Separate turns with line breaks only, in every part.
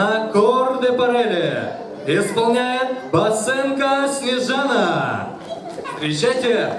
на корде парели исполняет Басенко Снежана. Встречайте,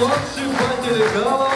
forte, vai que legal.